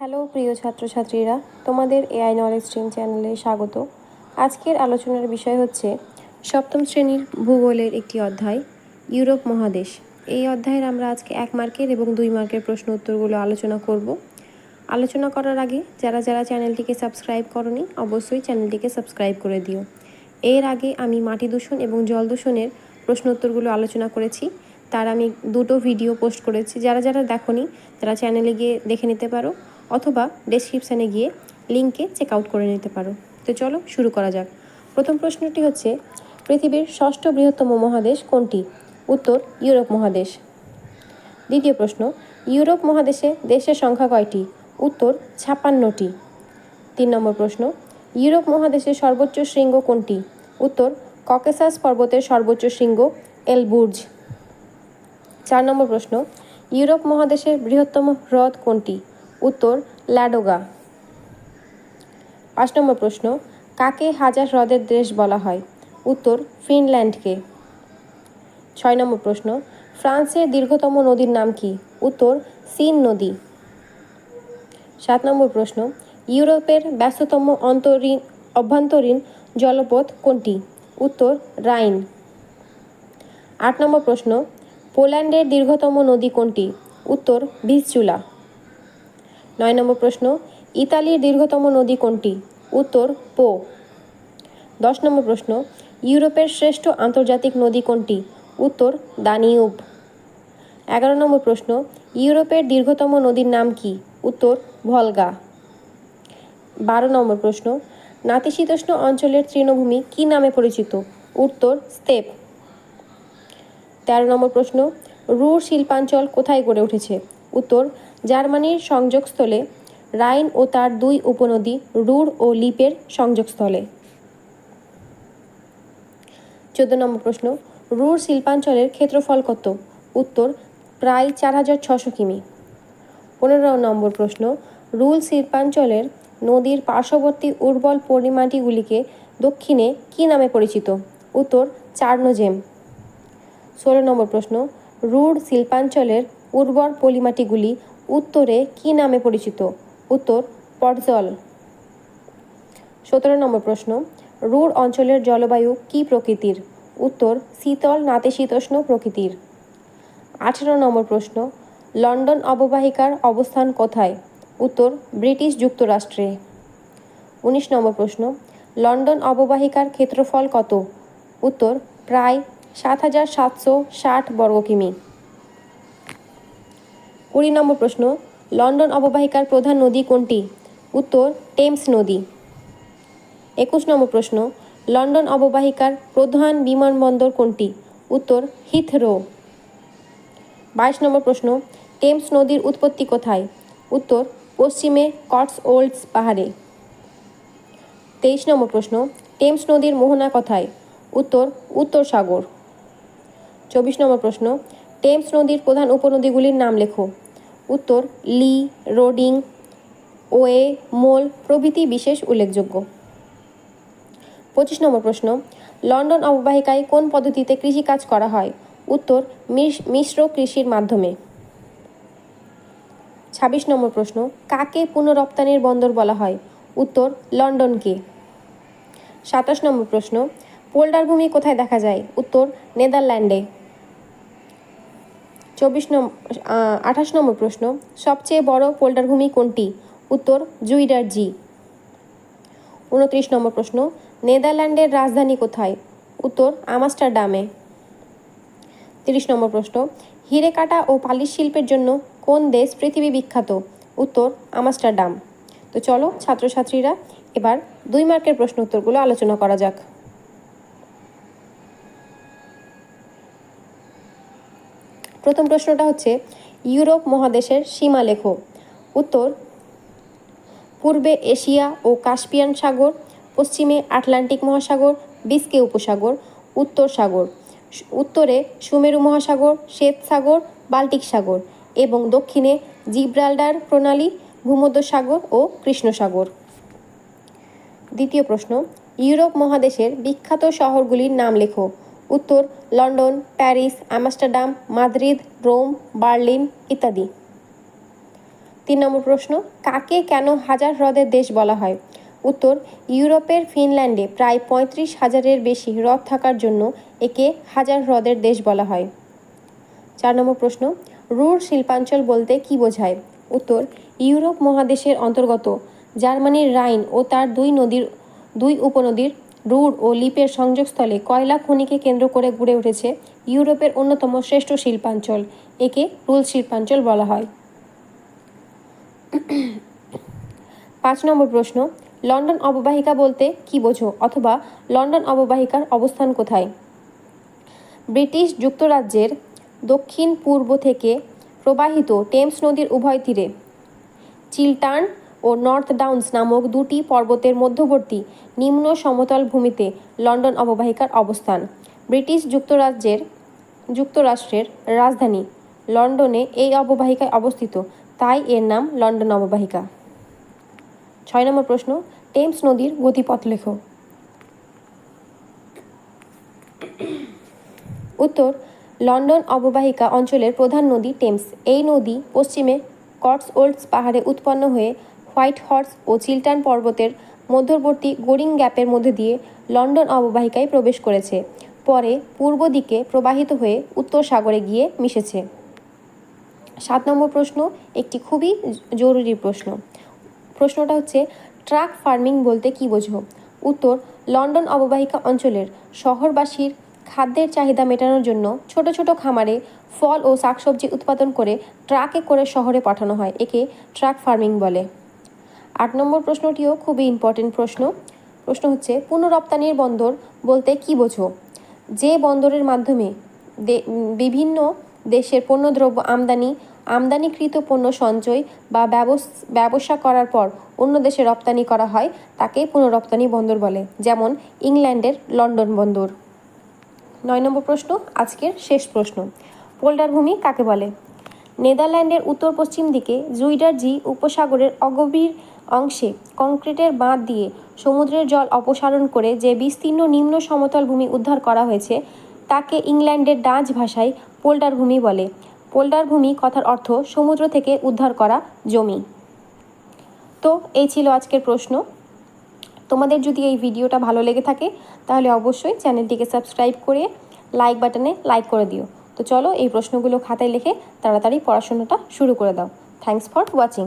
Hello, প্রিয় ছাত্রছাত্রীরা, তোমাদের এআই নলেজ স্ট্রিম চ্যানেলে স্বাগত। আজকের আলোচনার বিষয় হচ্ছে সপ্তম শ্রেণির ভূগোলের একটি অধ্যায়, ইউরোপ মহাদেশ। এই অধ্যায়ের আমরা আজকে এক মার্কের এবং দুই মার্কের প্রশ্ন উত্তরগুলো আলোচনা করব। আলোচনা করার আগে যারা যারা চ্যানেলটিকে সাবস্ক্রাইব করনি, অবশ্যই চ্যানেলটিকে সাবস্ক্রাইব করে দিও। এর আগে আমি মাটি দূষণ এবং জল দূষণের প্রশ্ন উত্তরগুলো আলোচনা করেছি। তার আমি দুটো ভিডিও পোস্ট করেছি। যারা যারা দেখোনি, তারা চ্যানেলে গিয়ে দেখে নিতে পারো। অথবা ডেসক্রিপশানে গিয়ে লিঙ্কে চেক আউট করে নিতে পারো। তো চলো শুরু করা যাক। প্রথম প্রশ্নটি হচ্ছে, পৃথিবীর ষষ্ঠ বৃহত্তম মহাদেশ কোনটি? উত্তর, ইউরোপ মহাদেশ। দ্বিতীয় প্রশ্ন, ইউরোপ মহাদেশে দেশের সংখ্যা কয়টি? উত্তর, ছাপ্পান্নটি। তিন নম্বর প্রশ্ন, ইউরোপ মহাদেশের সর্বোচ্চ শৃঙ্গ কোনটি? উত্তর, ককেসাস পর্বতের সর্বোচ্চ শৃঙ্গ এলবুর্জ। চার নম্বর প্রশ্ন, ইউরোপ মহাদেশের বৃহত্তম হ্রদ কোনটি? উত্তর, ল্যাডোগা। পাঁচ নম্বর প্রশ্ন, কাকে হাজার হ্রদের দেশ বলা হয়? উত্তর, ফিনল্যান্ডকে। ছয় নম্বর প্রশ্ন, ফ্রান্সের দীর্ঘতম নদীর নাম কি? উত্তর, সিন নদী। সাত নম্বর প্রশ্ন, ইউরোপের ব্যস্ততম অন্তরীণ অভ্যন্তরীণ জলপথ কোনটি? উত্তর, রাইন। আট নম্বর প্রশ্ন, পোল্যান্ডের দীর্ঘতম নদী কোনটি? উত্তর, ভিসচুলা। নয় নম্বর প্রশ্ন, ইতালির দীর্ঘতম নদী কোনটি? উত্তর, পো। দশ নম্বর প্রশ্ন, ইউরোপের শ্রেষ্ঠ আন্তর্জাতিক নদী কোনটি? উত্তর, দানিউব। এগারো নম্বর প্রশ্ন, ইউরোপের দীর্ঘতম নদীর নাম কি? উত্তর, ভলগা। বারো নম্বর প্রশ্ন, নাতিশীতোষ্ণ অঞ্চলের তৃণভূমি কি নামে পরিচিত? উত্তর, স্তেপ। তেরো নম্বর প্রশ্ন রুর শিল্পাঞ্চল কোথায় গড়ে উঠেছে? উত্তর জার্মানির সংযোগস্থলে রাইন ও তার দুই উপনদী রুর ও লিপের সংযোগস্থলে। চোদ্দ নম্বর প্রশ্ন, রুর শিল্পাঞ্চলের ক্ষেত্রফল কত? উত্তর, প্রায় চার হাজার ছশো কিমি। পনেরো নম্বর প্রশ্ন রুল শিল্পাঞ্চলের নদীর পার্শ্ববর্তী উর্বর পরিমাটিগুলিকে দক্ষিণে কি নামে পরিচিত? উত্তর, চার্নোজেম। ষোলো নম্বর প্রশ্ন রুড় শিল্পাঞ্চলের উর্বর পলিমাটিগুলি উত্তরে কী নামে পরিচিত? উত্তর, পটজল। সতেরো নম্বর প্রশ্ন, রুর অঞ্চলের জলবায়ু কী প্রকৃতির? উত্তর, শীতল নাতিশীতোষ্ণ প্রকৃতির। আঠেরো নম্বর প্রশ্ন, লন্ডন অববাহিকার অবস্থান কোথায়? উত্তর, ব্রিটিশ যুক্তরাষ্ট্রে। উনিশ নম্বর প্রশ্ন, লন্ডন অববাহিকার ক্ষেত্রফল কত? উত্তর, প্রায় সাত হাজার সাতশো ষাট বর্গ কিমি কুড়ি নম্বর প্রশ্ন, লন্ডন অববাহিকার প্রধান নদী কোনটি? উত্তর, টেমস নদী। একুশ নম্বর প্রশ্ন, লন্ডন অববাহিকার প্রধান বিমানবন্দর কোনটি? উত্তর, হিথরো। বাইশ নম্বর প্রশ্ন, টেমস নদীর উৎপত্তি কোথায়? উত্তর, পশ্চিমে কটস ওল্ডস পাহাড়ে। তেইশ নম্বর প্রশ্ন, টেমস নদীর মোহনা কোথায়? উত্তর উত্তর সাগর। চব্বিশ নম্বর প্রশ্ন, টেমস নদীর প্রধান উপনদীগুলির নাম লেখো। উত্তর লি রোডিং ওয়ে মোল প্রভৃতি বিশেষ উল্লেখযোগ্য। পঁচিশ নম্বর প্রশ্ন, লন্ডন অববাহিকায় কোন পদ্ধতিতে কৃষিকাজ করা হয়? উত্তর মিশ্র কৃষির মাধ্যমে। ছাব্বিশ নম্বর প্রশ্ন, কাকে পুনরপ্তানির বন্দর বলা হয়? উত্তর, লন্ডনকে। সাতাশ নম্বর প্রশ্ন পোল্ডার ভূমি কোথায় দেখা যায়? উত্তর, নেদারল্যান্ডে। চব্বিশ নম্বর আঠাশ নম্বর প্রশ্ন, সবচেয়ে বড় পোল্ডার ভূমি কোনটি? উত্তর, জুইডার জি। উনত্রিশ নম্বর প্রশ্ন, নেদারল্যান্ডের রাজধানী কোথায়? উত্তর, আমাস্টারডামে। তিরিশ নম্বর প্রশ্ন, হিরে কাটা ও পালিশ শিল্পের জন্য কোন দেশ পৃথিবী বিখ্যাত? উত্তর, আমাস্টারডাম। তো চলো, ছাত্রছাত্রীরা, এবার দুই মার্কের প্রশ্ন উত্তরগুলো আলোচনা করা যাক। প্রথম প্রশ্নটা হচ্ছে, ইউরোপ মহাদেশের সীমা লেখো উত্তর, পূর্বে এশিয়া ও কাস্পিয়ান সাগর, পশ্চিমে আটলান্টিক মহাসাগর, বিস্কে উপসাগর, উত্তর সাগর। উত্তরে সুমেরু মহাসাগর, শ্বেত সাগর, বাল্টিক সাগর এবং দক্ষিণে জিব্রাল্ডার প্রণালী, ভূমধ্য সাগর ও কৃষ্ণ সাগর। দ্বিতীয় প্রশ্ন, ইউরোপ মহাদেশের বিখ্যাত শহরগুলির নাম লেখো। উত্তর, London, Paris, Amsterdam, Madrid, Rome, Berlin ইত্যাদি। তিন নম্বর প্রশ্ন, কাকে কেন হাজার হ্রদের দেশ বলা হয়? উত্তর, ইউরোপের ফিনল্যান্ডে প্রায় পঁয়ত্রিশ হাজারের বেশি হ্রদ থাকার জন্য একে হাজার হ্রদের দেশ বলা হয়। চার নম্বর প্রশ্ন, রুর শিল্পাঞ্চল বলতে কি বোঝায়? উত্তর, ইউরোপ মহাদেশের অন্তর্গত, জার্মানির রাইন ও তার দুই নদীর, দুই উপনদীর রুর ও লিপের সংযোগস্থলে কয়লা খনিকে কেন্দ্র করে গড়ে উঠেছে ইউরোপের অন্যতম শ্রেষ্ঠ শিল্পাঞ্চল, একে রুল শিল্পাঞ্চল বলা হয়। পাঁচ নম্বর প্রশ্ন, লন্ডন অববাহিকা বলতে কি বোঝো অথবা লন্ডন অববাহিকার অবস্থান কোথায়? ব্রিটিশ যুক্তরাজ্যের দক্ষিণ পূর্ব থেকে প্রবাহিত টেমস নদীর উভয় তীরে। চিলটার্ন ও নর্থ ডাউন্স নামক দুটি পর্বতের মধ্যবর্তী নিম্ন সমতল ভূমিতে লন্ডন অববাহিকার অবস্থান। ব্রিটিশ যুক্তরাজ্যের, যুক্তরাষ্ট্রের রাজধানী লন্ডনে এই অববাহিকায় অবস্থিত, তাই এর নাম লন্ডন অববাহিকা। ছয় নম্বর প্রশ্ন, টেমস নদীর গতিপথ লেখো। উত্তর, লন্ডন অববাহিকা অঞ্চলের প্রধান নদী টেমস। এই নদী পশ্চিমে কটস ওল্ডস পাহাড়ে উৎপন্ন হয়ে হোয়াইট হর্স ও চিল্টান পর্বতের মধ্যবর্তী গোরিং গ্যাপের মধ্যে দিয়ে লন্ডন অববাহিকায় প্রবেশ করেছে। পরে পূর্ব দিকে প্রবাহিত হয়ে উত্তর সাগরে গিয়ে মিশেছে। সাত নম্বর প্রশ্ন, একটি খুবই জরুরি প্রশ্ন। প্রশ্নটা হচ্ছে, ট্রাক ফার্মিং বলতে কি বোঝো? উত্তর, লন্ডন অববাহিকা অঞ্চলের শহরবাসীর খাদ্যের চাহিদা মেটানোর জন্য ছোট ছোট খামারে ফল ও শাকসবজি উৎপাদন করে ট্রাকে করে শহরে পাঠানো হয়। একে ট্রাক ফার্মিং বলে। আট নম্বর প্রশ্নটিও খুবই ইম্পর্টেন্ট প্রশ্ন। প্রশ্ন হচ্ছে, পুনরপ্তানির বন্দর বলতে কি বোঝো? যে বন্দরের মাধ্যমে বিভিন্ন দেশের পণ্যদ্রব্য আমদানি, আমদানিকৃত পণ্য সঞ্চয় বা ব্যবস- ব্যবসা করার পর অন্য দেশে রপ্তানি করা হয়, তাকে পুনরপ্তানি বন্দর বলে, যেমন ইংল্যান্ডের লন্ডন বন্দর। নয় নম্বর প্রশ্ন, আজকের শেষ প্রশ্ন। পোল্ডার ভূমি কাকে বলে? নেদারল্যান্ডের উত্তর পশ্চিম দিকে জুইডার জি উপসাগরের অগভীর অংশে কংক্রিটের বাঁধ দিয়ে সমুদ্রের জল অপসারণ করে যে বিস্তীর্ণ নিম্ন সমতল ভূমি উদ্ধার করা হয়েছে, তাকে ইংল্যান্ডের ডাচ ভাষায় পোল্ডার ভূমি বলে। পোল্ডার ভূমি কথার অর্থ সমুদ্র থেকে উদ্ধার করা জমি। তো, এই ছিল আজকের প্রশ্ন। তোমাদের যদি এই ভিডিওটা ভালো লেগে থাকে, তাহলে অবশ্যই চ্যানেলটিকে সাবস্ক্রাইব করে লাইক বাটনে লাইক করে দিও। তো চলো এই প্রশ্নগুলো খাতায় লিখে তাড়াতাড়ি পড়াশোনাটা শুরু করে দাও। Thanks for watching